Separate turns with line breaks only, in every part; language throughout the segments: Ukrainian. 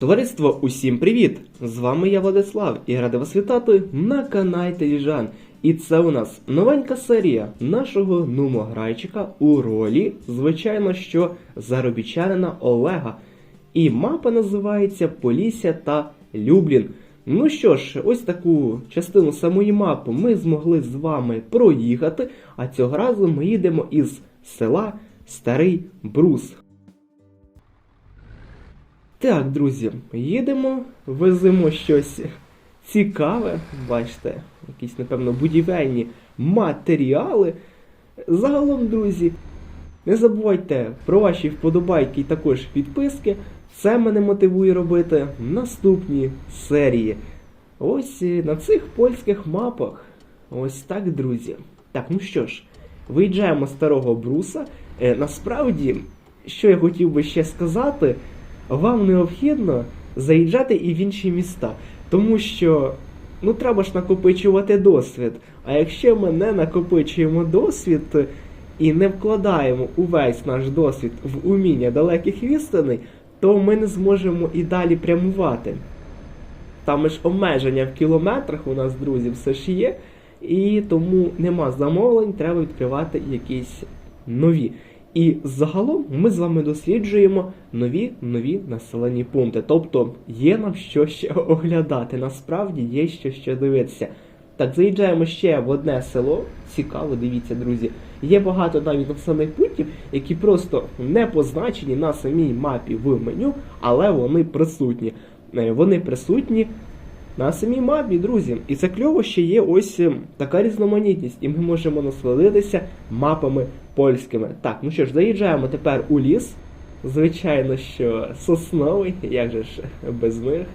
Товариство, усім привіт! З вами я Владислав і радий вас вітати на каналі Теліжан. І це у нас новенька серія нашого нумограйчика у ролі, звичайно, що заробітчанина Олега. І мапа називається Полісся та Люблін. Ну що ж, ось таку частину самої мапи ми змогли з вами проїхати, а цього разу ми їдемо із села Старий Брус. Так, друзі, їдемо, веземо щось цікаве, бачите, якісь, напевно, будівельні матеріали. Загалом, друзі, не забувайте про ваші вподобайки і також підписки. Це мене мотивує робити наступні серії. Ось на цих польських мапах. Ось так, друзі. Так, ну що ж, виїжджаємо з старого бруса. Е, насправді, що я хотів би ще сказати, вам необхідно заїжджати і в інші міста. Тому що ну треба ж накопичувати досвід. А якщо ми не накопичуємо досвід і не вкладаємо увесь наш досвід в уміння далеких відстаней, то ми не зможемо і далі прямувати. Там ж обмеження в кілометрах у нас, друзі, все ж є. І тому нема замовлень, треба відкривати якісь нові. І загалом ми з вами досліджуємо нові нові населені пункти. Тобто є нам що ще оглядати. Насправді є що ще дивитися. Так, заїжджаємо ще в одне село. Цікаво, дивіться, друзі. Є багато навіть населених пунктів, які просто не позначені на самій мапі в меню, але вони присутні. Е, Вони присутні на самій мапі, друзі. І це кльово, що є ось е, така різноманітність, і ми можемо насолодитися мапами польськими. Так, ну що ж, заїжджаємо тепер у ліс. Звичайно, що сосновий, як же ж без них.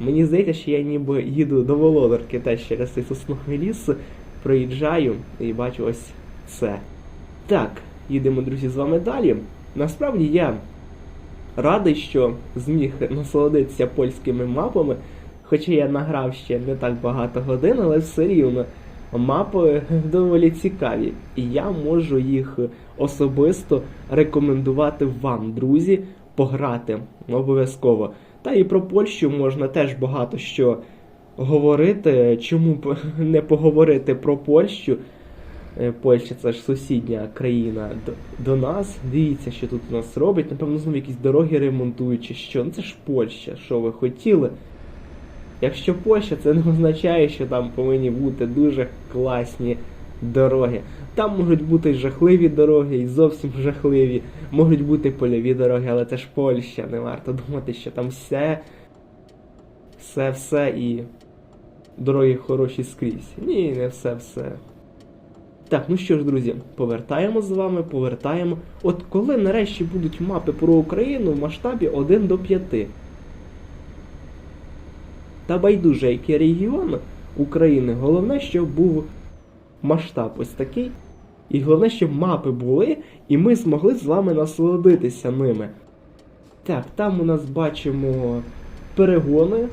Мені здається, що я ніби їду до Володарки теж через цей сосновий ліс, проїжджаю і бачу ось це. Так, їдемо, друзі, з вами далі. Насправді я радий, що зміг насолодитися польськими мапами, хоча я награв ще не так багато годин, але все рівно мапи доволі цікаві. І я можу їх особисто рекомендувати вам, друзі, пограти обов'язково. Та і про Польщу можна теж багато що говорити. Чому б не поговорити про Польщу? Е, Польща це ж сусідня країна до, нас. Дивіться, що тут у нас робить. Напевно, знову якісь дороги ремонтують чи що. Ну це ж Польща, що ви хотіли. Якщо Польща, це не означає, що там повинні бути дуже класні дороги. Там можуть бути жахливі дороги і зовсім жахливі. Можуть бути польові дороги, але це ж Польща. Не варто думати, що там все, все, все і дороги хороші скрізь. Ні, не все, все. Так, ну що ж, друзі, повертаємо з вами, повертаємо. От коли нарешті будуть мапи про Україну в масштабі 1 до 5. Та байдуже, який регіон України, головне, щоб був масштаб ось такий. І головне, щоб мапи були, і ми змогли з вами насолодитися ними. Так, там у нас бачимо перегони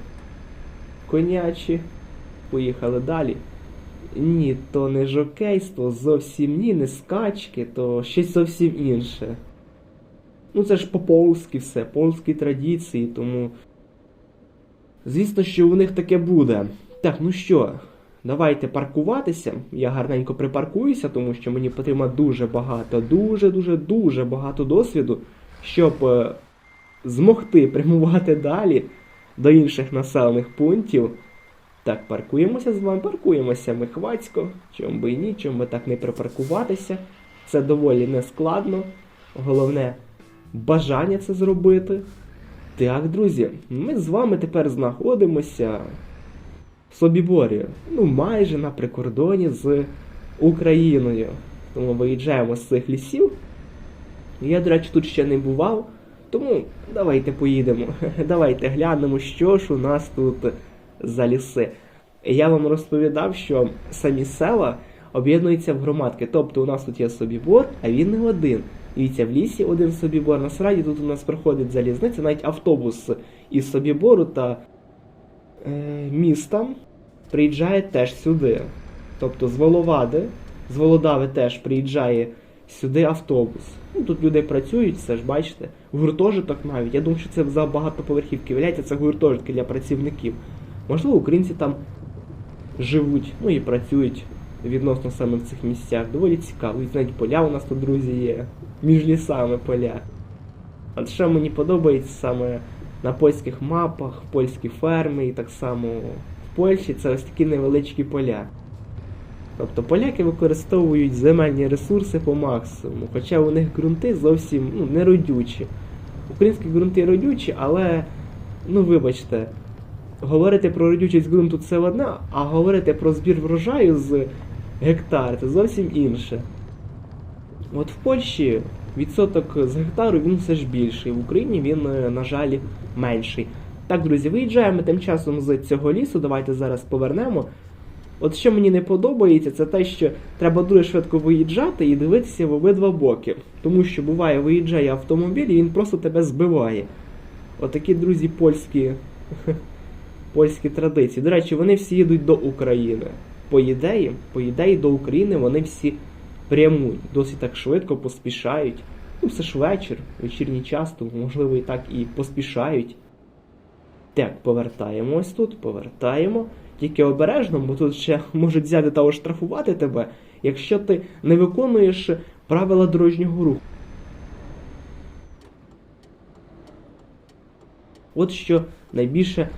конячі. Поїхали далі. Ні, то не жокейство, зовсім ні, не скачки, то щось зовсім інше. Ну це ж по-польськи все, польські традиції, тому. Звісно, що у них таке буде. Так, ну що, давайте паркуватися. Я гарненько припаркуюся, тому що мені потрібно дуже багато, дуже-дуже дуже багато досвіду, щоб е, змогти прямувати далі до інших населених пунктів. Так, паркуємося з вами, паркуємося ми хвацько, чому би і ні, чому би так не припаркуватися. Це доволі нескладно. Головне бажання це зробити. Так, друзі, ми з вами тепер знаходимося в Собіборі, ну майже на прикордоні з Україною. Тому виїжджаємо з цих лісів. Я, до речі, тут ще не бував, тому давайте поїдемо. Давайте глянемо, що ж у нас тут за ліси. Я вам розповідав, що самі села об'єднуються в громадки. Тобто у нас тут є Собібор, а він не один. Дивіться, в лісі один Собібор. Насправді тут у нас проходить залізниця, навіть автобус із Собібору та е, міста приїжджає теж сюди. Тобто з Воловади, з Володави теж приїжджає сюди автобус. Ну, тут люди працюють, все ж бачите. Гуртожиток навіть. Я думаю, що це за багатоповерхівки. Виявляється, це гуртожитки для працівників. Можливо, українці там живуть, ну і працюють відносно саме в цих місцях. Доволі цікаво. І навіть поля у нас тут, друзі, є. Між лісами поля. От що мені подобається саме на польських мапах, польські ферми і так само в Польщі це ось такі невеличкі поля. Тобто поляки використовують земельні ресурси по максимуму, хоча у них ґрунти зовсім ну, не родючі. Українські ґрунти родючі, але, ну вибачте, говорити про родючість ґрунту це одне, а говорити про збір врожаю з гектар це зовсім інше. От в Польщі відсоток з гектару він все ж більший, в Україні він, е, на жаль, менший. Так, друзі, виїжджаємо тим часом з цього лісу. Давайте зараз повернемо. От що мені не подобається, це те, що треба дуже швидко виїжджати і дивитися в обидва боки. Тому що буває, виїжджає автомобіль і він просто тебе збиває. Отакі, друзі, польські, польські традиції. До речі, вони всі їдуть до України. По ідеї, по ідеї до України вони всі прямують, досить так швидко поспішають. Ну, все ж вечір, вечірній час, тому можливо і так і поспішають. Так, повертаємо ось тут, повертаємо. Тільки обережно, бо тут ще можуть взяти та оштрафувати тебе, якщо ти не виконуєш правила дорожнього руху. От що найбільше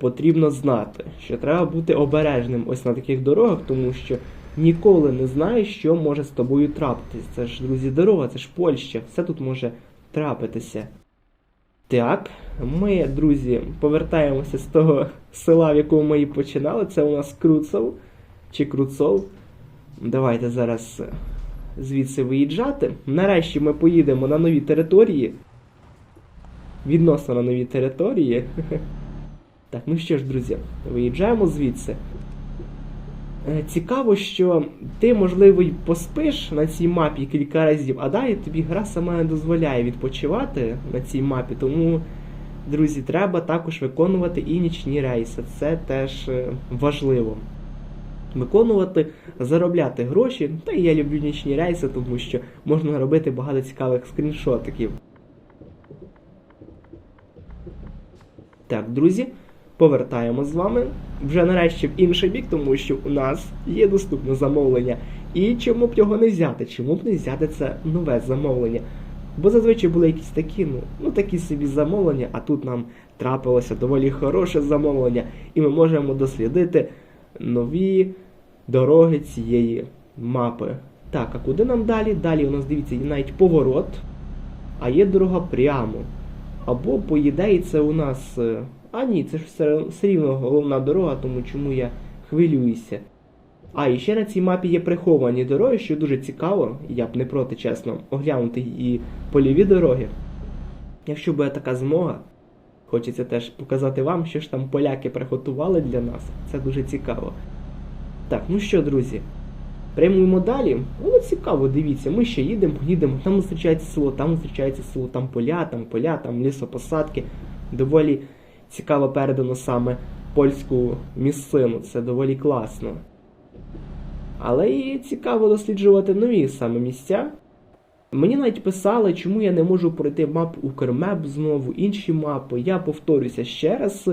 потрібно знати, що треба бути обережним ось на таких дорогах, тому що ніколи не знаєш, що може з тобою трапитись. Це ж, друзі, дорога, це ж Польща, все тут може трапитися. Так, ми, друзі, повертаємося з того села, в якому ми і починали. Це у нас Круцов чи Круцов. Давайте зараз звідси виїжджати. Нарешті ми поїдемо на нові території. Відносно на нові території. Так, ну що ж, друзі, виїжджаємо звідси. Е, Цікаво, що ти, можливо, й поспиш на цій мапі кілька разів, а далі тобі гра сама не дозволяє відпочивати на цій мапі, тому, друзі, треба також виконувати і нічні рейси. Це теж е, важливо. Виконувати, заробляти гроші. Та і я люблю нічні рейси, тому що можна робити багато цікавих скріншотиків. Так, друзі, повертаємо з вами вже нарешті в інший бік, тому що у нас є доступне замовлення. І чому б його не взяти? Чому б не взяти це нове замовлення? Бо зазвичай були якісь такі, ну, ну такі собі замовлення, а тут нам трапилося доволі хороше замовлення, і ми можемо дослідити нові дороги цієї мапи. Так, а куди нам далі? Далі у нас дивіться є навіть поворот, а є дорога прямо. Або, по ідеї, це у нас. А ні, це ж все, все рівно головна дорога, тому чому я хвилююся. А, і ще на цій мапі є приховані дороги, що дуже цікаво, я б не проти, чесно, оглянути і польові дороги. Якщо буде така змога, хочеться теж показати вам, що ж там поляки приготували для нас. Це дуже цікаво. Так, ну що, друзі, прямуємо далі. Ну, цікаво, дивіться, ми ще їдемо, їдемо, там зустрічається село, там зустрічається село, там поля, там поля, там лісопосадки. Доволі цікаво передано саме польську місцину. Це доволі класно. Але і цікаво досліджувати нові саме місця. Мені навіть писали, чому я не можу пройти мапу Укрмеп знову, інші мапи. Я повторюся ще раз.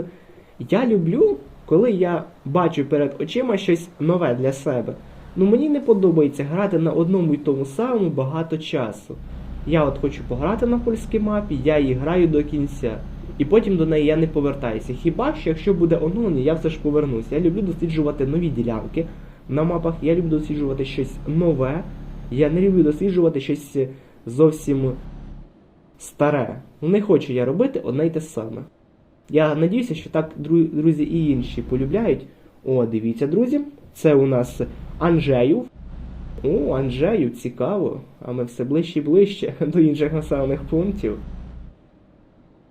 Я люблю, коли я бачу перед очима щось нове для себе. Ну мені не подобається грати на одному і тому самому багато часу. Я от хочу пограти на польській мапі, я її граю до кінця. І потім до неї я не повертаюся. Хіба що якщо буде оновлення, я все ж повернуся. Я люблю досліджувати нові ділянки на мапах, я люблю досліджувати щось нове. Я не люблю досліджувати щось зовсім старе. Не хочу я робити одне й те саме. Я надіюся, що так друзі і інші полюбляють. О, дивіться, друзі, це у нас Анжею. О, Анжею, цікаво. А ми все ближче і ближче до інших населених пунктів.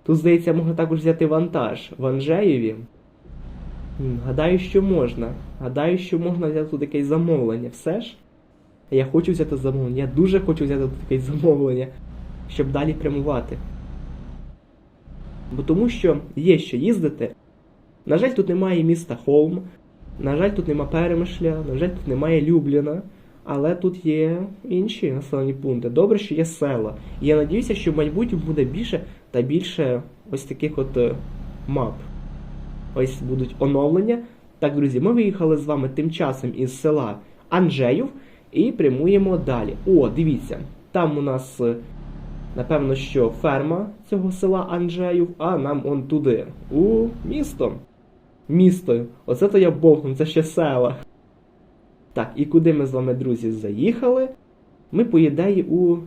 Тут, здається, можна також взяти вантаж в Анжеєві. Гадаю, що можна. Гадаю, що можна взяти тут якесь замовлення. Все ж? Я хочу взяти замовлення. Я дуже хочу взяти тут якесь замовлення, щоб далі прямувати. Бо тому що є що їздити. На жаль, тут немає міста Холм. На жаль, тут нема Перемишля, на жаль, тут немає Любліна. але тут є інші населені пункти. Добре, що є села. І я надіюся, що в майбутньому буде більше та більше ось таких от е, мап. Ось будуть оновлення. Так, друзі, ми виїхали з вами тим часом із села Анжеїв і прямуємо далі. О, дивіться, там у нас, е, напевно, що ферма цього села Анжеїв, а нам он туди, у місто. Місто. Оце то я бовкнув, це ще села. Так, і куди ми з вами, друзі, заїхали? Ми, по ідеї, у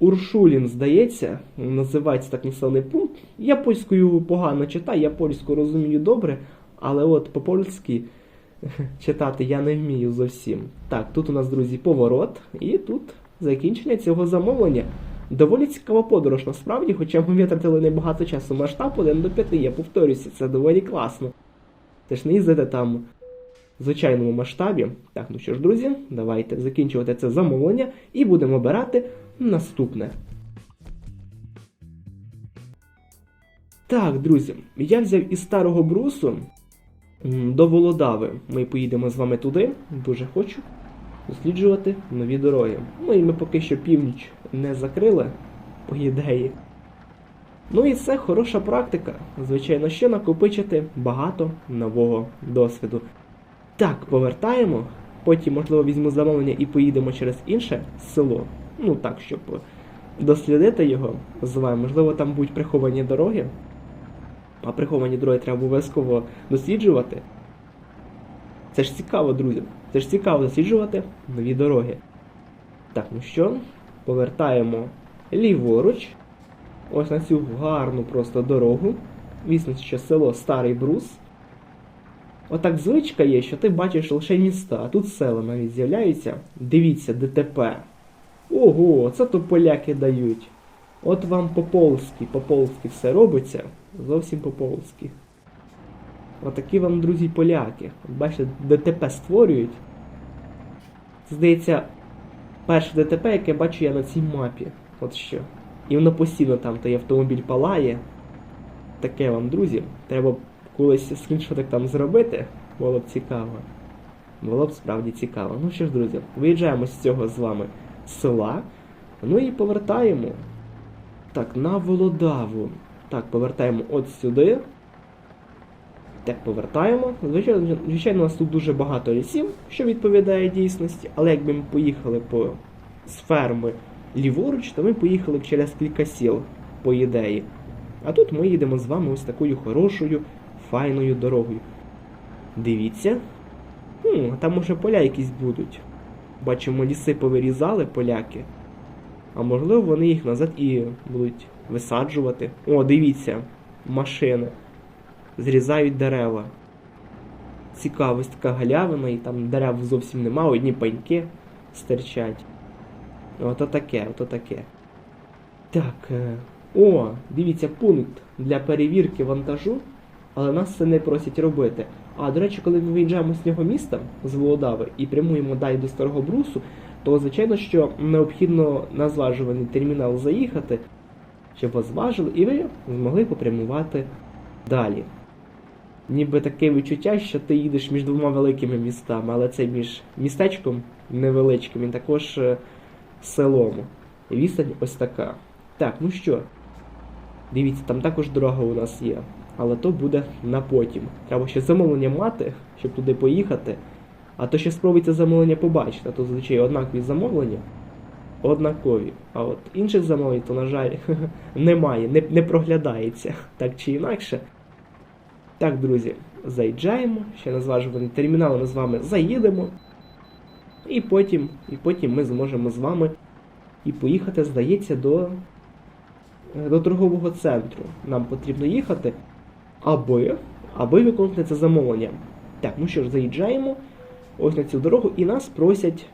Уршулін, здається, називається так населений пункт. Я польською погано читаю, я польську розумію добре, але от по-польськи читати я не вмію зовсім. Так, тут у нас, друзі, поворот, і тут закінчення цього замовлення. Доволі цікава подорож, насправді, хоча ми витратили небагато часу. Масштаб 1 до 5, я повторюся, це доволі класно. Ти ж не їздити там звичайному масштабі. Так, ну що ж, друзі, давайте закінчувати це замовлення і будемо обирати наступне. Так, друзі, я взяв із старого брусу до Володави. Ми поїдемо з вами туди. Дуже хочу досліджувати нові дороги. Ну і ми поки що північ не закрили, по ідеї. Ну і це хороша практика. Звичайно, що накопичити багато нового досвіду. Так, повертаємо. Потім, можливо, візьму замовлення і поїдемо через інше село. Ну так, щоб дослідити його з вами. Можливо, там будуть приховані дороги. А приховані дороги треба обов'язково досліджувати. Це ж цікаво, друзі. Це ж цікаво досліджувати нові дороги. Так, ну що, повертаємо ліворуч. Ось на цю гарну просто дорогу. Звісно, що село Старий Брус. Отак звичка є, що ти бачиш лише міста, а тут села навіть з'являються. Дивіться, ДТП. Ого, це то поляки дають. От вам по-полськи, по-полськи все робиться. Зовсім по-полськи. Отакі вам, друзі, поляки. Бачите, ДТП створюють. Здається, перше ДТП, яке бачу я на цій мапі. От що. І воно постійно там той автомобіль палає. Таке вам, друзі. Треба колись скріншотик там зробити. Було б цікаво. Було б справді цікаво. Ну що ж, друзі, виїжджаємо з цього з вами села. Ну і повертаємо. Так, на Володаву. Так, повертаємо от сюди. Так, повертаємо. Звичайно, звичайно, у нас тут дуже багато лісів, що відповідає дійсності, але якби ми поїхали по з ферми ліворуч, то ми поїхали через кілька сіл, по ідеї. А тут ми їдемо з вами ось такою хорошою, файною дорогою. Дивіться. Хм, а там може поля якісь будуть. Бачимо, ліси повирізали поляки. А можливо, вони їх назад і будуть висаджувати. О, дивіться, машини. Зрізають дерева. Цікаво, ось така галявина, і там дерев зовсім нема, одні пеньки стирчать. Ото таке, ото таке. Так. е, О, дивіться, пункт для перевірки вантажу, але нас це не просять робити. А, до речі, коли ми виїжджаємо з цього міста, з Володави, і прямуємо далі до Старого Брусу, то звичайно, що необхідно на зважувальний термінал заїхати, щоб вас зважили, і ви змогли попрямувати далі. Ніби таке відчуття, що ти їдеш між двома великими містами, але це між містечком невеличким і також е, селом. Відстань ось така. Так, ну що? Дивіться, там також дорога у нас є. Але то буде на потім. Треба ще замовлення мати, щоб туди поїхати. А то ще спробуйте замовлення побачити, то звичайно однакові замовлення. Однакові. А от інших замовлень, то, на жаль, немає, не, не проглядається. Так чи інакше. Так, друзі, заїжджаємо, ще на зважувальний термінал ми з вами заїдемо. І потім, і потім ми зможемо з вами і поїхати, здається, до, до торгового центру. Нам потрібно їхати, аби, аби виконати це замовлення. Так, ну що ж, заїжджаємо ось на цю дорогу і нас просять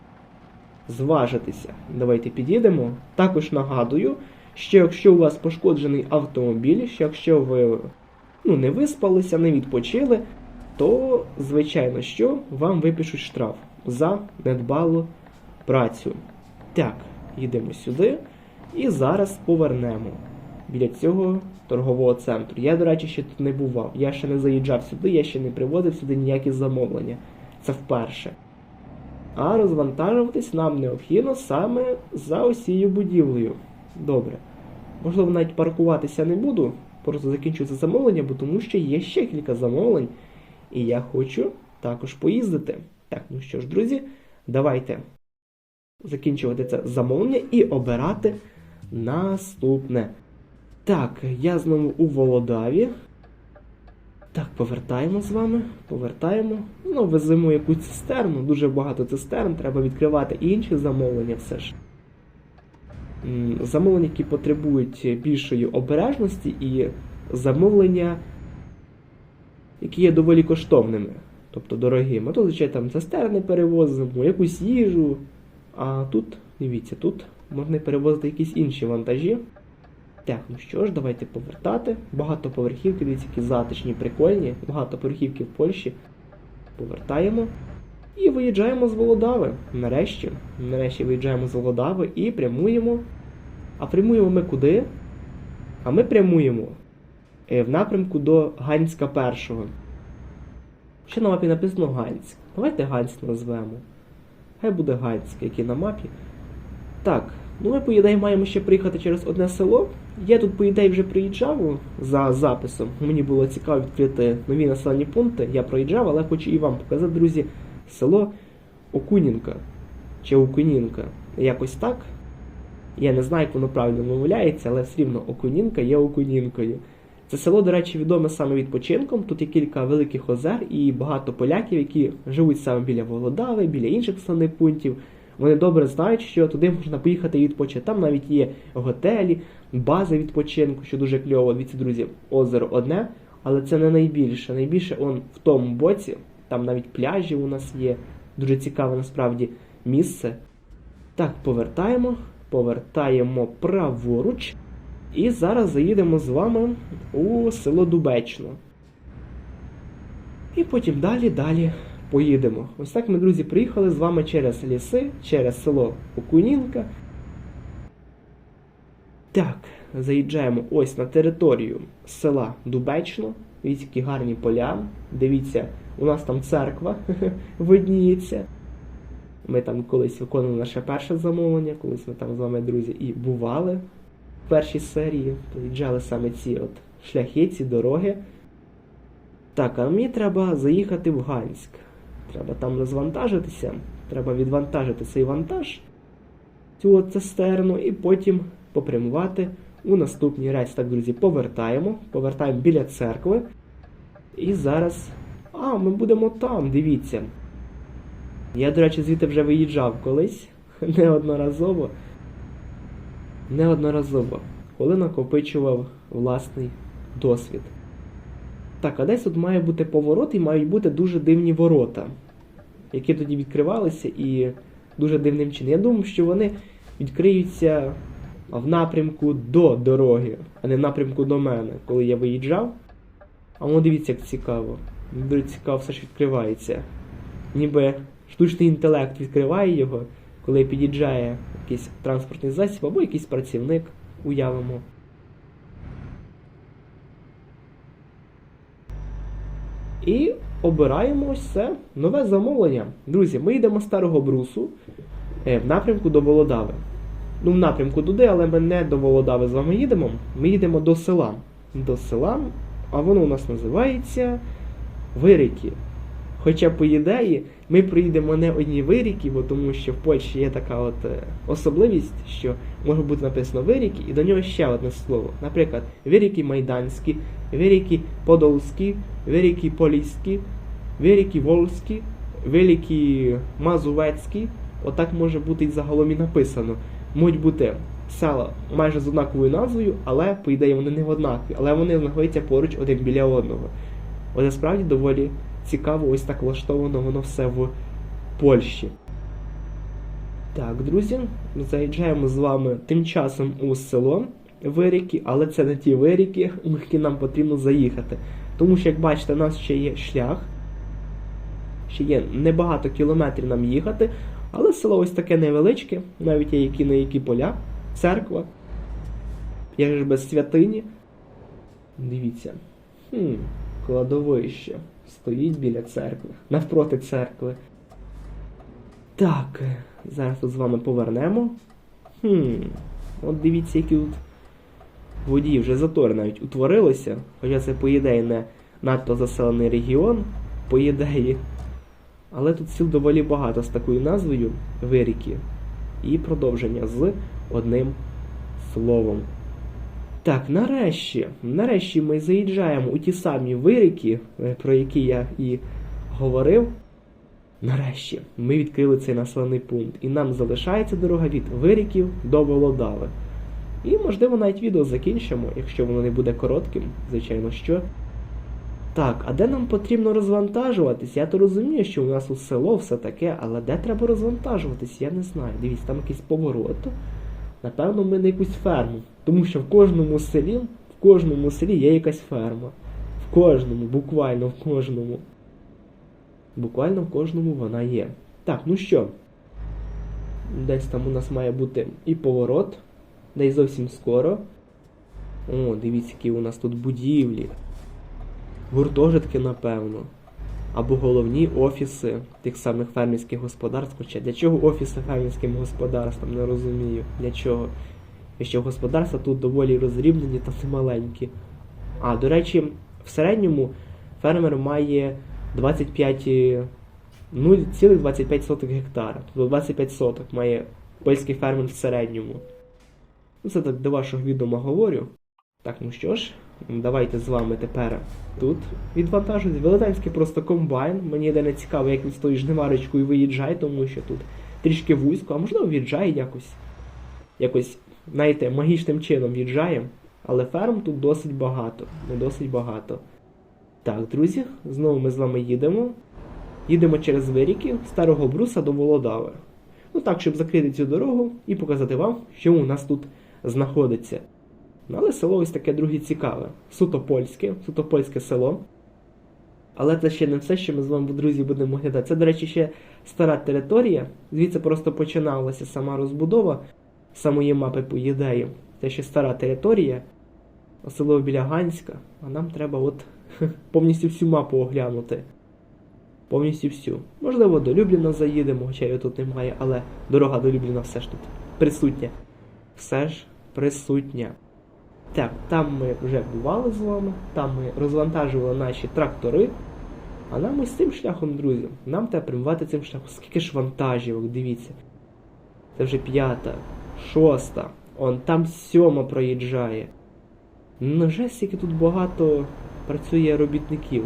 зважитися. Давайте під'їдемо. Також нагадую, що якщо у вас пошкоджений автомобіль, що якщо ви ну, не виспалися, не відпочили, то, звичайно, що вам випишуть штраф за недбалу працю. Так, їдемо сюди і зараз повернемо біля цього торгового центру. Я, до речі, ще тут не бував. Я ще не заїжджав сюди, я ще не привозив сюди ніякі замовлення. Це вперше. А розвантажуватись нам необхідно саме за осією будівлею. Добре. Можливо, навіть паркуватися не буду, просто закінчу це замовлення, бо тому що є ще кілька замовлень, і я хочу також поїздити. Так, ну що ж, друзі, давайте закінчувати це замовлення і обирати наступне. Так, я знову у Володаві. Так, повертаємо з вами. Повертаємо. Ну, веземо якусь цистерну, дуже багато цистерн, треба відкривати інші замовлення все ж. Замовлення, які потребують більшої обережності, і замовлення, які є доволі коштовними, тобто дорогими. Тут, звичайно, там цистерни перевозимо, якусь їжу. А тут, дивіться, тут можна перевозити якісь інші вантажі. Так, ну що ж, давайте повертати. Багатоповерхівки, дивіться, які затишні, прикольні. Багатоповерхівки в Польщі. Повертаємо. І виїжджаємо з Володави. Нарешті. Нарешті виїжджаємо з Володави і прямуємо. А прямуємо ми куди? А ми прямуємо е, в напрямку до Ганська першого. Ще на мапі написано Ганськ. Давайте Ганськ назвемо. Хай буде Ганськ, який на мапі. Так, ну ми, по ідеї, маємо ще приїхати через одне село. Я тут, по ідеї, вже приїжджав за записом. Мені було цікаво відкрити нові населені пункти. Я проїжджав, але хочу і вам показати, друзі, село Окунінка. Чи Окунінка. Якось так. Я не знаю, як воно правильно вимовляється, але все рівно Окунінка є Окунінкою. Це село, до речі, відоме саме відпочинком. Тут є кілька великих озер і багато поляків, які живуть саме біля Володави, біля інших населених пунктів. Вони добре знають, що туди можна поїхати і відпочити. Там навіть є готелі, бази відпочинку, що дуже кльово. Дивіться, друзі, озеро одне, але це не найбільше. Найбільше он в тому боці, там навіть пляжі у нас є. Дуже цікаве насправді місце. Так, повертаємо, повертаємо праворуч. І зараз заїдемо з вами у село Дубечно. І потім далі, далі поїдемо. Ось так ми, друзі, приїхали з вами через ліси, через село Окунінка. Так, заїжджаємо ось на територію села Дубечно. Дивіться, які гарні поля. Дивіться, у нас там церква видніється. Ми там колись виконували наше перше замовлення, колись ми там з вами, друзі, і бували в першій серії. Проїжджали саме ці от шляхи, ці дороги. Так, а мені треба заїхати в Ганськ. Треба там розвантажитися. Треба відвантажити цей вантаж, цю цистерну, і потім попрямувати у наступний рейс. Так, друзі, повертаємо. Повертаємо біля церкви. І зараз. А, ми будемо там, дивіться. Я, до речі, звідти вже виїжджав колись неодноразово. Неодноразово, коли накопичував власний досвід. Так, а десь тут має бути поворот і мають бути дуже дивні ворота, які тоді відкривалися і дуже дивним чином. Я думав, що вони відкриються в напрямку до дороги, а не в напрямку до мене, коли я виїжджав. А воно дивіться, як цікаво. Дуже цікаво, все ж відкривається. Ніби штучний інтелект відкриває його, коли під'їжджає якийсь транспортний засіб або якийсь працівник, уявимо. І обираємо це нове замовлення. Друзі, ми йдемо з старого брусу е, в напрямку до Володави. Ну, в напрямку туди, але ми не до Володави з вами їдемо. Ми їдемо до села. До села, а воно у нас називається Вирики. Хоча, по ідеї, ми приїдемо не одні виріки, бо тому що в Польщі є така от е, особливість, що може бути написано виріки, і до нього ще одне слово. Наприклад, виріки майданські, виріки подолські, виріки поліські, виріки вольські, виріки мазувецькі. Отак може бути і загалом і написано. Можуть бути села майже з однаковою назвою, але, по ідеї, вони не однакові, але вони знаходяться поруч один біля одного. От насправді доволі цікаво, ось так влаштовано воно все в Польщі. Так, друзі, заїжджаємо з вами тим часом у село Виріки, але це не ті виріки, у які нам потрібно заїхати. Тому що, як бачите, у нас ще є шлях, ще є небагато кілометрів нам їхати, але село ось таке невеличке, навіть є які на які поля, церква. Як ж без святині. Дивіться. Хм, кладовище стоїть біля церкви, навпроти церкви. Так, зараз з вами повернемо. Хм, от дивіться, які тут водії вже затори навіть утворилося. Хоча це, по ідеї, не надто заселений регіон, по ідеї. Але тут сіл доволі багато з такою назвою Виріки. І продовження з одним словом. Так, нарешті, нарешті ми заїжджаємо у ті самі виріки, е, про які я і говорив. Нарешті ми відкрили цей населений пункт, і нам залишається дорога від виріків до Володави. І, можливо, навіть відео закінчимо, якщо воно не буде коротким, звичайно що. Так, а де нам потрібно розвантажуватись? Я то розумію, що у нас у село все таке, але де треба розвантажуватись, я не знаю. Дивіться, там якийсь поворот. Напевно, ми на якусь ферму. Тому що в кожному селі, в кожному селі є якась ферма. В кожному, буквально в кожному. Буквально в кожному вона є. Так, ну що? Десь там у нас має бути і поворот, десь зовсім скоро. О, дивіться, які у нас тут будівлі. Гуртожитки, напевно. Або головні офіси тих самих фермерських господарств. Хоча для чого офіси фермерським господарствам, не розумію. Для чого? Якщо господарства тут доволі розрібнені та не маленькі. А, до речі, в середньому фермер має 25, е, 0,25 гектара. Тобто 25 соток має польський фермер в середньому. Ну, це так до вашого відома говорю. Так, ну що ж, давайте з вами тепер тут відвантажують. Велетенський просто комбайн. Мені йде не цікаво, як він з тою жниварочкою виїжджає, тому що тут трішки вузько, а можливо в'їжджає якось. Якось, знаєте, магічним чином в'їжджає. Але ферм тут досить багато. Ну, досить багато. Так, друзі, знову ми з вами їдемо. Їдемо через виріки старого бруса до Володави. Ну так, щоб закрити цю дорогу і показати вам, що у нас тут знаходиться. Ну, але село ось таке друге цікаве. Суто польське, суто польське село. Але це ще не все, що ми з вами, друзі, будемо оглядати. Це, до речі, ще стара територія. Звідси просто починалася сама розбудова самої мапи по ідеї. Це ще стара територія. Село біля Ганська. А нам треба от повністю всю мапу оглянути. Повністю всю. Можливо, до Любліна заїдемо, хоча його тут немає, але дорога до Любліна все ж тут присутня. Все ж присутня. Так, там ми вже бували з вами, там ми розвантажували наші трактори. А нам ось цим шляхом, друзі, нам треба прямувати цим шляхом. Скільки ж вантажівок, дивіться. Це вже п'ята, шоста, он там сьома проїжджає. Ну, вже скільки тут багато працює робітників.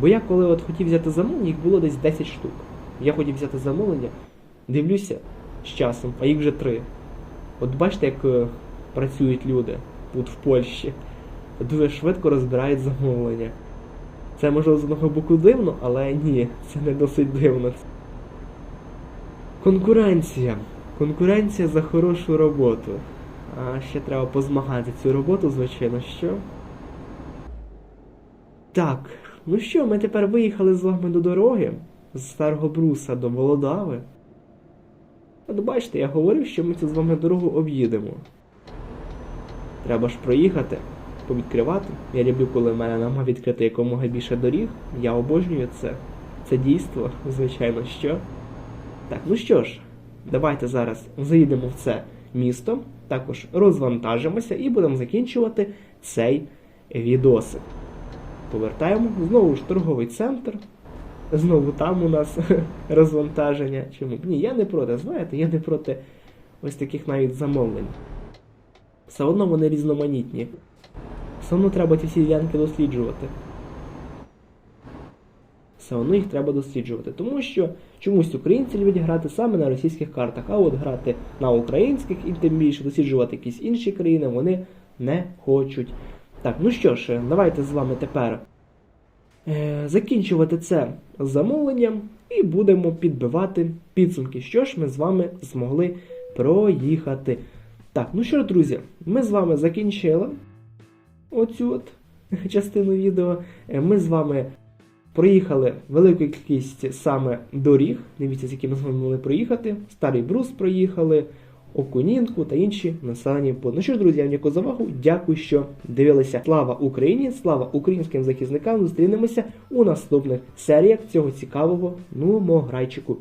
Бо я коли от хотів взяти замовлення, їх було десь 10 штук. Я хотів взяти замовлення, дивлюся з часом, а їх вже три. От бачите, як е, працюють люди тут в Польщі. Дуже швидко розбирають замовлення. Це можливо з одного боку дивно, але ні, це не досить дивно. Конкуренція. Конкуренція за хорошу роботу. А ще треба позмагати цю роботу, звичайно, що. Так, ну що, ми тепер виїхали з вами до дороги з Старого Бруса до Володави. От бачите, я говорив, що ми цю з вами дорогу об'їдемо. Треба ж проїхати, повідкривати. Я люблю, коли в мене нема відкрити якомога більше доріг. Я обожнюю це. Це дійство, звичайно, що. Так, ну що ж, давайте зараз заїдемо в це місто, також розвантажимося і будемо закінчувати цей відосик. Повертаємо знову ж торговий центр. Знову там у нас розвантаження. Чому? Ні, я не проти, знаєте, я не проти ось таких навіть замовлень. Все одно вони різноманітні. Все одно треба ці всі ділянки досліджувати. Все одно їх треба досліджувати. Тому що чомусь українці люблять грати саме на російських картах, а от грати на українських і тим більше досліджувати якісь інші країни вони не хочуть. Так, ну що ж, давайте з вами тепер е, закінчувати це замовленням і будемо підбивати підсумки, що ж ми з вами змогли проїхати. Так, ну що ж, друзі, ми з вами закінчили оцю от частину відео. Е, Ми з вами проїхали велику кількість саме доріг. Дивіться, з якими ми з вами могли проїхати. Старий брус проїхали, Окунінку та інші населені пункти. Ну що ж, друзі, я вам дякую за увагу. Дякую, що дивилися. Слава Україні! Слава українським захисникам! Зустрінемося у наступних серіях цього цікавого нумограйчику.